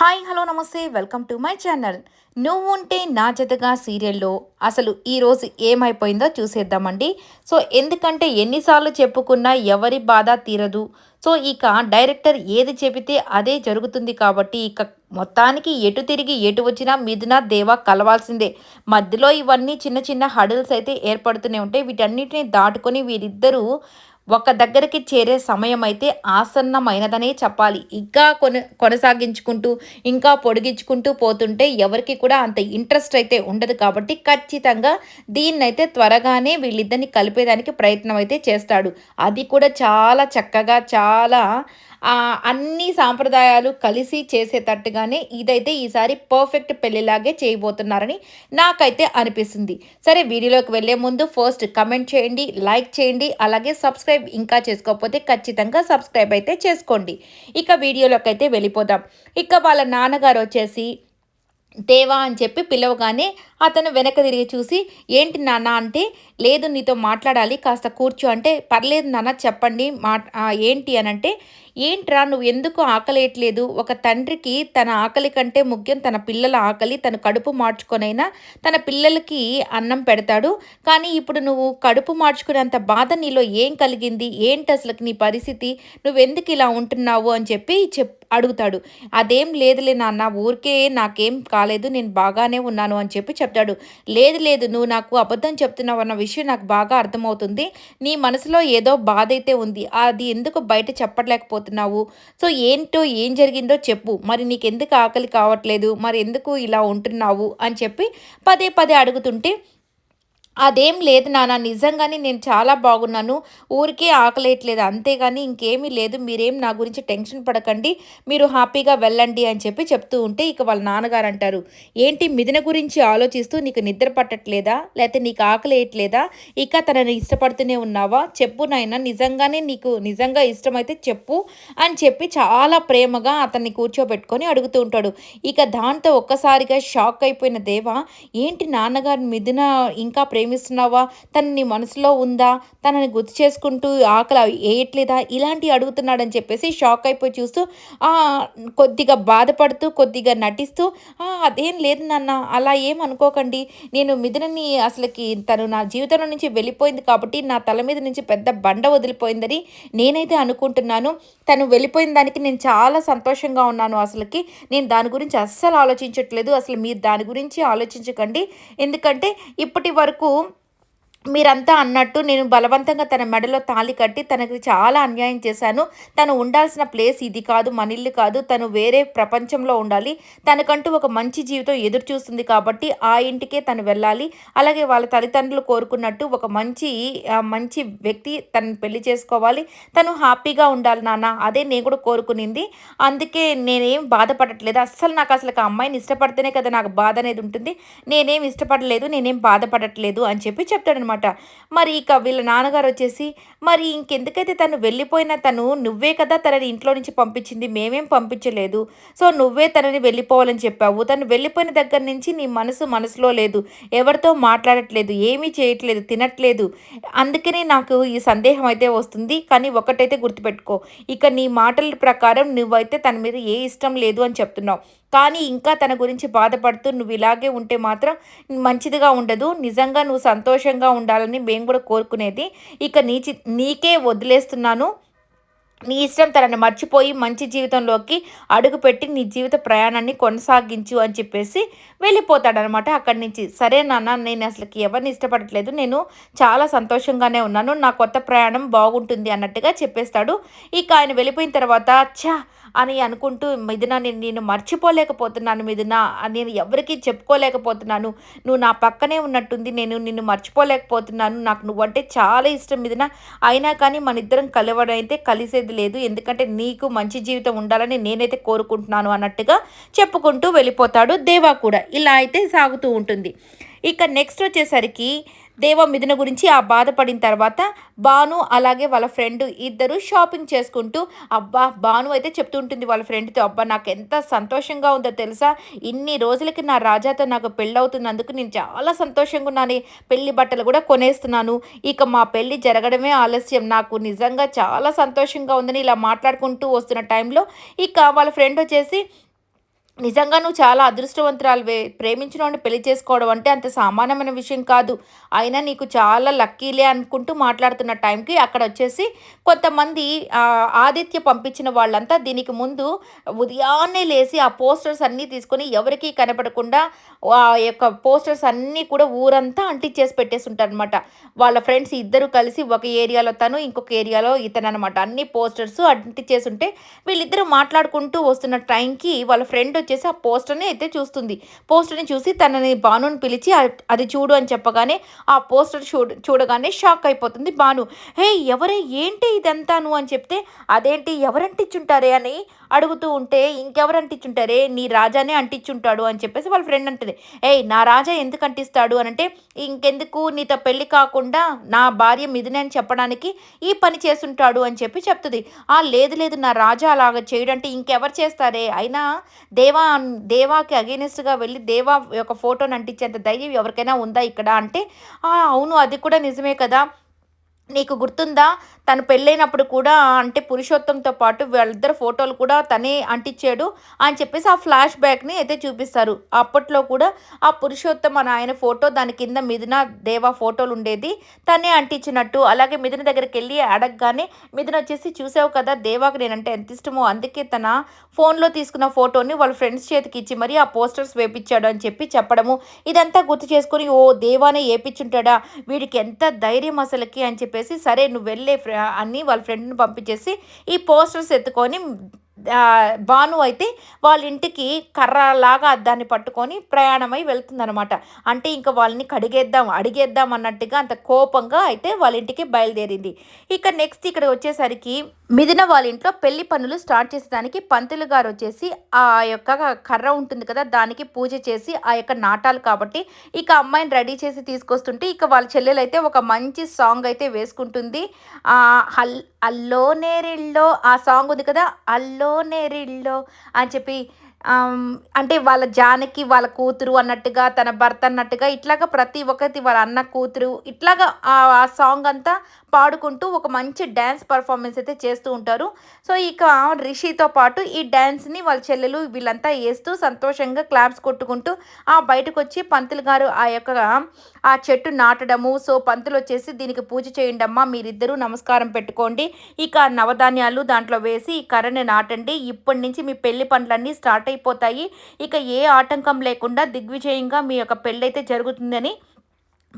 Hi hello namaste welcome to my channel. నువ్వు ఉంటే నా జతగా సీరియల్లో అసలు ఈరోజు ఏమైపోయిందో చూసేద్దామండి. సో ఎందుకంటే ఎన్నిసార్లు చెప్పుకున్నా ఎవరి బాధ తీరదు. సో ఇక డైరెక్టర్ ఏది చెబితే అదే జరుగుతుంది కాబట్టి ఇక మొత్తానికి ఎటు తిరిగి ఎటు వచ్చినా మిథున దేవ కలవాల్సిందే. మధ్యలో ఇవన్నీ చిన్న చిన్న హడల్స్ అయితే ఏర్పడుతూనే ఉంటాయి. వీటన్నిటిని దాటుకొని వీరిద్దరూ ఒక దగ్గరికి చేరే సమయం అయితే ఆసన్నమైనదనే చెప్పాలి. ఇంకా కొన కొనసాగించుకుంటూ ఇంకా పొడిగించుకుంటూ పోతుంటే ఎవరికి కూడా అంత ఇంట్రెస్ట్ అయితే ఉండదు కాబట్టి ఖచ్చితంగా దీన్నైతే త్వరగానే వీళ్ళిద్దరిని కలిపేదానికి ప్రయత్నం అయితే చేస్తాడు. అది కూడా చాలా చక్కగా చాలా అన్ని సాంప్రదాయాలు కలిసి చేసేటట్టుగానే ఇదైతే ఈసారి పర్ఫెక్ట్ పెళ్ళిలాగే చేయబోతున్నారని నాకైతే అనిపిస్తుంది. సరే వీడియోలోకి వెళ్ళే ముందు ఫస్ట్ కమెంట్ చేయండి లైక్ చేయండి అలాగే సబ్స్క్రైబ్ ఇంకా చేసుకోకపోతే ఖచ్చితంగా సబ్స్క్రైబ్ అయితే చేసుకోండి. ఇక వీడియోలోకి అయితే వెళ్ళిపోదాం. ఇక వాళ్ళ నాన్నగారు వచ్చేసి దేవా అని చెప్పి పిలవగానే అతను వెనక తిరిగి చూసి ఏంటి నాన్న అంటే లేదు నీతో మాట్లాడాలి కాస్త కూర్చో అంటే పర్లేదు నాన్న చెప్పండి మా ఏంటి అని అంటే ఏంట్రా నువ్వు ఎందుకు ఆకలేయట్లేదు? ఒక తండ్రికి తన ఆకలి కంటే ముఖ్యం తన పిల్లల ఆకలి తన కడుపు మార్చుకొనైనా తన పిల్లలకి అన్నం పెడతాడు. కానీ ఇప్పుడు నువ్వు కడుపు మార్చుకునేంత బాధ నీలో ఏం కలిగింది? ఏంటి అసలు నీ పరిస్థితి? నువ్వెందుకు ఇలా ఉంటున్నావు అని చెప్పి చెప్ అడుగుతాడు. అదేం లేదులే నాన్న ఊరికే నాకేం కాలేదు నేను బాగానే ఉన్నాను అని చెప్పి చెప్తాడు. లేదు లేదు నువ్వు నాకు అబద్ధం చెప్తున్నావు అన్న విషయం నాకు బాగా అర్థమవుతుంది. నీ మనసులో ఏదో బాధ అయితే ఉంది. అది ఎందుకు బయట చెప్పలేకపోతున్నావు సో ఏంటో ఏం జరిగిందో చెప్పు. మరి నీకెందుకు ఆకలి కావట్లేదు? మరి ఎందుకు ఇలా ఉంటున్నావు? అని చెప్పి పదే పదే అడుగుతుంటే అదేం లేదు నాన్న నిజంగానే నేను చాలా బాగున్నాను. ఊరికే ఆకలేయట్లేదు. అంతేగాని ఇంకేమీ లేదు. మీరేం నా గురించి టెన్షన్ పడకండి. మీరు హ్యాపీగా వెళ్ళండి అని చెప్పి చెప్తూ ఉంటే ఇక వాళ్ళ నాన్నగారు అంటారు ఏంటి మిథున గురించి ఆలోచిస్తూ నీకు నిద్ర పట్టట్లేదా? లేకపోతే నీకు ఆకలేయట్లేదా? ఇక తనని ఇష్టపడుతూనే ఉన్నావా? చెప్పు నాయన నిజంగానే నీకు నిజంగా ఇష్టమైతే చెప్పు అని చెప్పి చాలా ప్రేమగా అతన్ని కూర్చోబెట్టుకొని అడుగుతూ ఉంటాడు. ఇక దాంతో ఒక్కసారిగా షాక్ అయిపోయిన దేవా ఏంటి నాన్నగారు మిథున ఇంకా ప్రేమ ప్రేమిస్తున్నావా? తనని మనసులో ఉందా? తనని గుర్తు చేసుకుంటూ ఆకలి వేయట్లేదా? ఇలాంటివి అడుగుతున్నాడని చెప్పేసి షాక్ అయిపోయి చూస్తూ కొద్దిగా బాధపడుతూ కొద్దిగా నటిస్తూ అదేం లేదు నాన్న అలా ఏం అనుకోకండి. నేను మిథునని అసలుకి తను నా జీవితంలో నుంచి వెళ్ళిపోయింది కాబట్టి నా తల మీద నుంచి పెద్ద బండ వదిలిపోయిందని నేనైతే అనుకుంటున్నాను. తను వెళ్ళిపోయిన దానికి నేను చాలా సంతోషంగా ఉన్నాను అసలుకి. నేను దాని గురించి అస్సలు ఆలోచించట్లేదు. అసలు మీరు దాని గురించి ఆలోచించకండి. ఎందుకంటే ఇప్పటి వరకు tohum మీరంతా అన్నట్టు నేను బలవంతంగా తన మెడలో తాళి కట్టి తనకి చాలా అన్యాయం చేశాను. తను ఉండాల్సిన ప్లేస్ ఇది కాదు మన ఇల్లు కాదు. తను వేరే ప్రపంచంలో ఉండాలి. తనకంటూ ఒక మంచి జీవితం ఎదురు చూస్తుంది కాబట్టి ఆ ఇంటికే తను వెళ్ళాలి. అలాగే వాళ్ళ తల్లిదండ్రులు కోరుకున్నట్టు ఒక మంచి మంచి వ్యక్తి తను పెళ్ళి చేసుకోవాలి. తను హ్యాపీగా ఉండాలి నాన్న. అదే నేను కూడా కోరుకునింది. అందుకే నేనేం బాధపడట్లేదు. అస్సలు నాకు అసలు ఆ అమ్మాయిని ఇష్టపడితేనే కదా నాకు బాధ అనేది ఉంటుంది. నేనేం ఇష్టపడలేదు నేనేం బాధపడట్లేదు అని చెప్పి చెప్తాడనమాట అనమాట మరి ఇక వీళ్ళ నాన్నగారు వచ్చేసి మరి ఇంకెందుకైతే తను వెళ్ళిపోయినా తను నువ్వే కదా తనని ఇంట్లో నుంచి పంపించింది మేమేం పంపించలేదు. సో నువ్వే తనని వెళ్ళిపోవాలని చెప్పావు. తను వెళ్ళిపోయిన దగ్గర నుంచి నీ మనసు మనసులో లేదు. ఎవరితో మాట్లాడట్లేదు ఏమీ చేయట్లేదు తినట్లేదు. అందుకనే నాకు ఈ సందేహం అయితే వస్తుంది. కానీ ఒకటైతే గుర్తుపెట్టుకో. ఇక నీ మాటల ప్రకారం నువ్వైతే తన మీద ఏ ఇష్టం లేదు అని చెప్తున్నావు. కానీ ఇంకా తన గురించి బాధపడుతూ నువ్వు ఇలాగే ఉంటే మాత్రం మంచిదిగా ఉండదు. నిజంగా నువ్వు సంతోషంగా ఉండాలని మేము కూడా కోరుకునేది. ఇక నీ నీకే వదిలేస్తున్నాను. నీ ఇష్టం తనని మర్చిపోయి మంచి జీవితంలోకి అడుగుపెట్టి నీ జీవిత ప్రయాణాన్ని కొనసాగించు అని చెప్పేసి వెళ్ళిపోతాడనమాట అక్కడి నుంచి. సరే నాన్న నేను అసలుకి ఎవరిని ఇష్టపడట్లేదు. నేను చాలా సంతోషంగానే ఉన్నాను. నా కొత్త ప్రయాణం బాగుంటుంది అన్నట్టుగా చెప్పేస్తాడు. ఇక ఆయన వెళ్ళిపోయిన తర్వాత ఛా అని అనుకుంటూ మిథున నేను నేను మర్చిపోలేకపోతున్నాను మిథున. నేను ఎవరికీ చెప్పుకోలేకపోతున్నాను. నువ్వు నా పక్కనే ఉన్నట్టుంది. నేను నిన్ను మర్చిపోలేకపోతున్నాను. నాకు నువ్వంటే చాలా ఇష్టం మిథున. అయినా కానీ మన ఇద్దరం కలవడైతే కలిసేది లేదు. ఎందుకంటే నీకు మంచి జీవితం ఉండాలని నేనైతే కోరుకుంటున్నాను అన్నట్టుగా చెప్పుకుంటూ వెళ్ళిపోతాడు దేవా కూడా. ఇలా అయితే సాగుతూ ఉంటుంది. ఇక నెక్స్ట్ వచ్చేసరికి దేవ మిథున గురించి ఆ బాధపడిన తర్వాత భాను అలాగే వాళ్ళ ఫ్రెండ్ ఇద్దరు షాపింగ్ చేసుకుంటూ అబ్బా భాను అయితే చెప్తుంటుంది వాళ్ళ ఫ్రెండ్తో అబ్బా నాకు ఎంత సంతోషంగా ఉందో తెలుసా? ఇన్ని రోజులకి నా రాజాతో నాకు పెళ్ళవుతున్నందుకు నేను చాలా సంతోషంగా ఉన్నాను. పెళ్ళి బట్టలు కూడా కొనేస్తున్నాను. ఇక మా పెళ్ళి జరగడమే ఆలస్యం. నాకు నిజంగా చాలా సంతోషంగా ఉందని ఇలా మాట్లాడుకుంటూ వస్తున్న టైంలో ఇక వాళ్ళ ఫ్రెండ్ వచ్చేసి నిజంగా నువ్వు చాలా అదృష్టవంతురాలువే. ప్రేమించిన వాడిని పెళ్ళి చేసుకోవడం అంటే అంత సామాన్యమైన విషయం కాదు. అయినా నీకు చాలా లక్కీలే అనుకుంటూ మాట్లాడుతున్న టైంకి అక్కడ వచ్చేసి కొంతమంది ఆదిత్య పంపించిన వాళ్ళంతా దీనికి ముందు ఉదయాన్నే లేచి ఆ పోస్టర్స్ అన్నీ తీసుకొని ఎవరికీ కనపడకుండా ఆ యొక్క పోస్టర్స్ అన్నీ కూడా ఊరంతా అంటించేసి పెట్టేసి ఉంటారు అనమాట వాళ్ళ ఫ్రెండ్స్ ఇద్దరు కలిసి ఒక ఏరియాలో తను ఇంకొక ఏరియాలో ఇతను అనమాట అన్ని పోస్టర్స్ అంటించేసి ఉంటే వీళ్ళిద్దరూ మాట్లాడుకుంటూ వస్తున్న టైంకి వాళ్ళ ఫ్రెండ్ వచ్చేసి ఆ పోస్టర్ని అయితే చూస్తుంది. పోస్టర్ని చూసి తనని భానుని పిలిచి అది చూడు అని చెప్పగానే ఆ పోస్టర్ చూడు చూడగానే షాక్ అయిపోతుంది భాను. హే ఎవరే? ఏంటి ఇదంతాను? అని చెప్తే అదేంటి? ఎవరు అని అడుగుతూ ఉంటే ఇంకెవరు అంటించుంటారే నీ రాజానే అంటించుంటాడు అని చెప్పేసి వాళ్ళ ఫ్రెండ్ అంటుంది. ఏయ్ నా రాజా ఎందుకు అంటిస్తాడు? అని అంటే ఇంకెందుకు? నీతో పెళ్ళి కాకుండా నా భార్య మిథునే అని చెప్పడానికి ఈ పని చేస్తుంటాడు అని చెప్పి చెప్తుంది. ఆ లేదు లేదు నా రాజా అలాగ చేయడంటే ఇంకెవరు చేస్తారే? అయినా దేవ దేవాకి అగేనిస్ట్గా వెళ్ళి దేవా యొక్క ఫోటోని అంటించేంత ధైర్యం ఎవరికైనా ఉందా ఇక్కడ? అంటే అవును అది కూడా నిజమే కదా. నీకు గుర్తుందా? తను పెళ్ళైనప్పుడు కూడా అంటే పురుషోత్తంతో పాటు వాళ్ళిద్దరు ఫోటోలు కూడా తనే అంటించాడు అని చెప్పేసి ఆ ఫ్లాష్ బ్యాక్ని అయితే చూపిస్తారు. అప్పట్లో కూడా ఆ పురుషోత్తం అని ఆయన ఫోటో దాని కింద మిథున దేవా ఫోటోలు ఉండేది. తనే అంటించినట్టు అలాగే మిథున దగ్గరికి వెళ్ళి అడగగానే మిథున వచ్చేసి చూసావు కదా దేవాకి నేనంటే ఎంత ఇష్టమో అందుకే తన ఫోన్లో తీసుకున్న ఫోటోని వాళ్ళ ఫ్రెండ్స్ చేతికి ఇచ్చి మరీ ఆ పోస్టర్స్ వేపించాడు అని చెప్పి చెప్పడము. ఇదంతా గుర్తు చేసుకొని ఓ దేవానే ఏపించుంటాడా వీడికి ఎంత ధైర్యం అసలుకి? అని చెప్పి చెప్పేసి సరే నువ్వు వెళ్ళే ఫ్రె- అని వాళ్ళ ఫ్రెండ్ని పంపించేసి ఈ పోస్టర్స్ ఎత్తుకొని భాను అయితే వాళ్ళ ఇంటికి కర్రలాగా దాన్ని పట్టుకొని ప్రయాణమై వెళ్తుందనమాట అంటే ఇంకా వాళ్ళని కడిగేద్దాం అడిగేద్దాం అన్నట్టుగా అంత కోపంగా అయితే వాళ్ళ ఇంటికి బయలుదేరింది. ఇక నెక్స్ట్ ఇక్కడ వచ్చేసరికి మిథున వాళ్ళ ఇంట్లో పెళ్ళి పనులు స్టార్ట్ చేసేదానికి పంతులు గారు వచ్చేసి ఆ యొక్క కర్ర ఉంటుంది కదా దానికి పూజ చేసి ఆ యొక్క నాటాలు కాబట్టి ఇక అమ్మాయిని రెడీ చేసి తీసుకొస్తుంటే ఇక వాళ్ళ చెల్లెలు అయితే ఒక మంచి సాంగ్ అయితే వేసుకుంటుంది. ఆ హల్ అల్లో నేరిల్లో ఆ సాంగ్ ఉంది కదా అల్లో నేరిల్లో అని చెప్పి అంటే వాళ్ళ జానకి వాళ్ళ కూతురు అన్నట్టుగా తన భర్త అన్నట్టుగా ఇట్లాగా ప్రతి ఒక్కటి వాళ్ళ అన్న కూతురు ఇట్లాగా ఆ సాంగ్ అంతా పాడుకుంటూ ఒక మంచి డ్యాన్స్ పర్ఫార్మెన్స్ అయితే చేస్తూ ఉంటారు. సో ఇక రిషితో పాటు ఈ డ్యాన్స్ని వాళ్ళ చెల్లెలు వీళ్ళంతా వేస్తూ సంతోషంగా క్లాప్స్ కొట్టుకుంటూ ఆ బయటకు వచ్చి పంతులు గారు ఆ యొక్క ఆ చెట్టు నాటడము. సో పంతులు వచ్చేసి దీనికి పూజ చేయండి అమ్మా మీరిద్దరూ నమస్కారం పెట్టుకోండి. ఇక నవధాన్యాలు దాంట్లో వేసి ఈ కర్రని నాటండి. ఇప్పటి నుంచి మీ పెళ్ళి పనులన్నీ స్టార్ట్ పూర్తయిపోతాయి ఇక ఏ ఆటంకం లేకుండా దిగ్విజయంగా మీ యొక్క పెళ్ళైతే అయితే జరుగుతుందని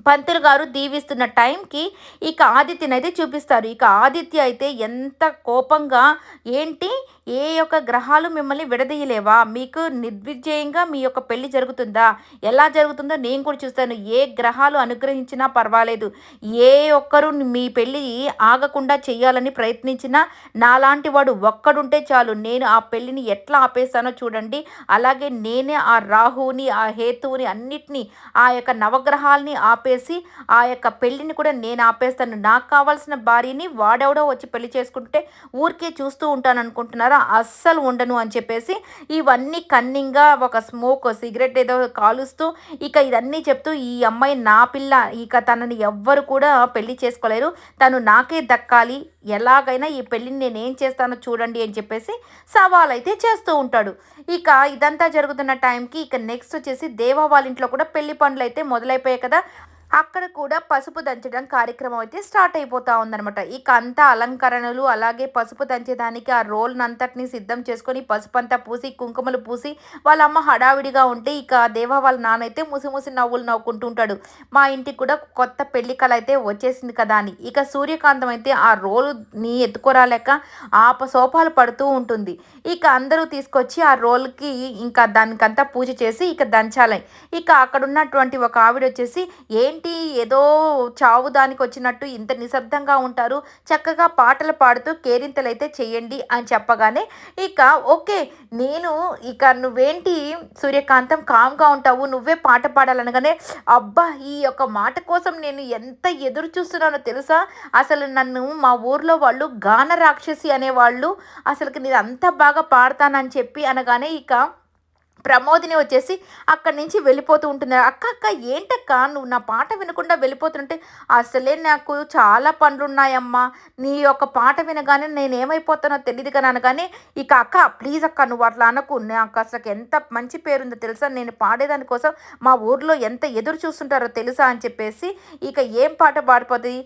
పంతులు గారు దీవిస్తున్న టైంకి ఇక ఆదిత్యని అయితే చూపిస్తారు. ఇక ఆదిత్య అయితే ఎంత కోపంగా ఏంటి? ఏ యొక్క గ్రహాలు మిమ్మల్ని విడదీయలేవా? మీకు నిర్విజయంగా మీ యొక్క పెళ్ళి జరుగుతుందా? ఎలా జరుగుతుందో నేను కూడా చూస్తాను. ఏ గ్రహాలు అనుగ్రహించినా పర్వాలేదు. ఏ ఒక్కరు మీ పెళ్ళి ఆగకుండా చేయాలని ప్రయత్నించినా నాలాంటి వాడు ఒక్కడుంటే చాలు. నేను ఆ పెళ్ళిని ఎట్లా ఆపేస్తానో చూడండి. అలాగే నేనే ఆ రాహువుని ఆ హేతువుని అన్నిటినీ ఆ యొక్క నవగ్రహాల్ని ఆపేసి ఆ యొక్క పెళ్ళిని కూడా నేను ఆపేస్తాను. నాకు కావాల్సిన భార్యని వాడెవడో వచ్చి పెళ్ళి చేసుకుంటే ఊరికే చూస్తూ ఉంటాను అనుకుంటున్నారా? అస్సలు ఉండను అని చెప్పేసి ఇవన్నీ కన్నింగ్గా ఒక స్మోక్ సిగరెట్ ఏదో కాలుస్తూ ఇక ఇదన్నీ చెప్తూ ఈ అమ్మాయి నా పిల్ల. ఇక తనని ఎవ్వరు కూడా పెళ్ళి చేసుకోలేరు. తను నాకే దక్కాలి. ఎలాగైనా ఈ పెళ్ళిని నేను ఏం చేస్తానో చూడండి అని చెప్పేసి సవాల్ అయితే చేస్తూ ఉంటాడు. ఇక ఇదంతా జరుగుతున్న టైంకి ఇక నెక్స్ట్ వచ్చేసి దేవా వాళ్ళ ఇంట్లో కూడా పెళ్ళి పనులు అయితే మొదలైపోయాయి కదా. అక్కడ కూడా పసుపు దంచడం కార్యక్రమం అయితే స్టార్ట్ అయిపోతా ఉందనమాట ఇక అంతా అలంకరణలు అలాగే పసుపు దంచేదానికి ఆ రోల్ అంతటిని సిద్ధం చేసుకొని పసుపు అంతా పూసి కుంకుమలు పూసి వాళ్ళ అమ్మ హడావిడిగా ఉంటే ఇక దేవా వాళ్ళ నాన్న అయితే ముసి ముసి నవ్వులు నవ్వుకుంటూ ఉంటాడు మా ఇంటికి కూడా కొత్త పెళ్ళి కళ అయితే వచ్చేసింది కదా అని. ఇక సూర్యకాంతం అయితే ఆ రోలుని ఎత్తుకోరాలేక ఆప సోపాలు పడుతూ ఉంటుంది. ఇక అందరూ తీసుకొచ్చి ఆ రోల్కి ఇంకా దానికంతా పూజ చేసి ఇక దంచాలి. ఇక అక్కడ ఉన్నటువంటి ఒక ఆవిడ వచ్చేసి ఏంటి ఏదో చావు దానికి వచ్చినట్టు ఇంత నిశ్శబ్దంగా ఉంటారు. చక్కగా పాటలు పాడుతూ కేరింతలైతే చేయండి అని చెప్పగానే ఇక ఓకే నేను ఇక నువ్వేంటి సూర్యకాంతం కామ్గా ఉంటావు నువ్వే పాట పాడాలనగానే అబ్బా ఈ యొక్క మాట కోసం నేను ఎంత ఎదురు చూస్తున్నానో తెలుసా? అసలు నన్ను మా ఊర్లో వాళ్ళు గాన రాక్షసి అనేవాళ్ళు అసలుకి నేను అంత బాగా పాడతానని చెప్పి అనగానే ఇక ప్రమోదిని వచ్చేసి అక్కడి నుంచి వెళ్ళిపోతూ ఉంటుంది అక్క అక్క ఏంటక్క? నువ్వు నా పాట వినకుండా వెళ్ళిపోతుంటే అసలే నాకు చాలా పనులున్నాయమ్మా. నీ యొక్క పాట వినగానే నేను ఏమైపోతానో తెలియదు కానీ అనగానే ఇక అక్క ప్లీజ్ అక్క నువ్వు అట్లా అనకు. నాకు అసలు ఎంత మంచి పేరుందో తెలుసా? నేను పాడేదాని కోసం మా ఊర్లో ఎంత ఎదురు చూస్తుంటారో తెలుసా? అని చెప్పేసి ఇక ఏం పాట పాడిపోతుంది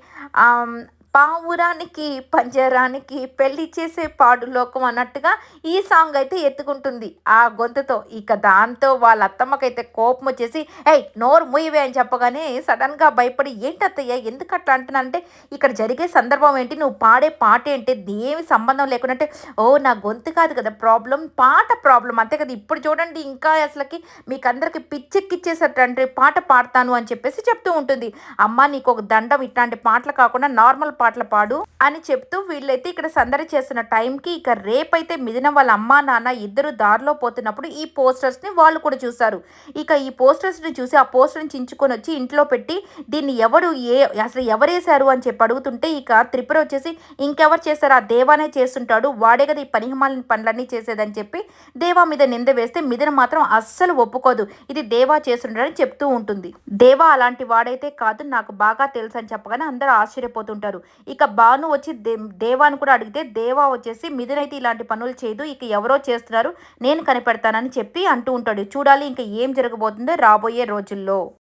పావురానికి పంజరానికి పెళ్ళి చేసే పాడు లోకం అన్నట్టుగా ఈ సాంగ్ అయితే ఎత్తుకుంటుంది. ఆ గొంతుతో ఇక దాంతో వాళ్ళ అత్తమ్మకైతే కోపం వచ్చేసి ఏయ్ నోరు ముయ్యవే అని చెప్పగానే సడన్గా భయపడి ఏంటి అత్తయ్య ఎందుకు అట్లా అంటున్నానంటే ఇక్కడ జరిగే సందర్భం ఏంటి? నువ్వు పాడే పాట ఏంటి? దేవి సంబంధం లేకుండా ఓ నా గొంతు కాదు కదా ప్రాబ్లం పాట ప్రాబ్లం. అంతే కదా ఇప్పుడు చూడండి ఇంకా అసలుకి మీకు అందరికి పిచ్చెక్కిచ్చేసేటంటే పాట పాడతాను అని చెప్పేసి చెప్తూ ఉంటుంది. అమ్మ నీకు ఒక దండం ఇట్లాంటి పాటలు కాకుండా నార్మల్ పాటలు పాడు అని చెప్తూ వీళ్ళైతే ఇక్కడ సందడి చేస్తున్న టైంకి ఇక రేపైతే మిదిన వాళ్ళ అమ్మా నాన్న ఇద్దరు దారిలో పోతున్నప్పుడు ఈ పోస్టర్స్ని వాళ్ళు కూడా చూస్తారు ఇక ఈ పోస్టర్స్ని చూసి ఆ పోస్టర్ని చించుకొని వచ్చి ఇంట్లో పెట్టి దీన్ని ఎవరు ఏ అసలు ఎవరేశారు అని చెప్పి అడుగుతుంటే ఇక త్రిపుర వచ్చేసి ఇంకెవరు చేస్తారు ఆ దేవానే చేస్తుంటాడు. వాడే కదా ఈ పనిహిమాలని పనులన్నీ చేసేదని చెప్పి దేవా మీద నింద వేస్తే మిదిన మాత్రం అస్సలు ఒప్పుకోదు. ఇది దేవా చేస్తుంటాడని చెప్తూ ఉంటుంది. దేవా అలాంటి వాడైతే కాదు నాకు బాగా తెలుసు అని చెప్పగానే అందరూ ఆశ్చర్యపోతుంటారు. ఇక భాను వచ్చి దే దేవాని కూడా అడిగితే దేవా వచ్చేసి మిథునైతే ఇలాంటి పనులు చేయదు ఇక ఎవరో చేస్తున్నారు నేను కనిపెడతానని చెప్పి అంటూ ఉంటాడు. చూడాలి ఇంకా ఏం జరగబోతుందో రాబోయే రోజుల్లో.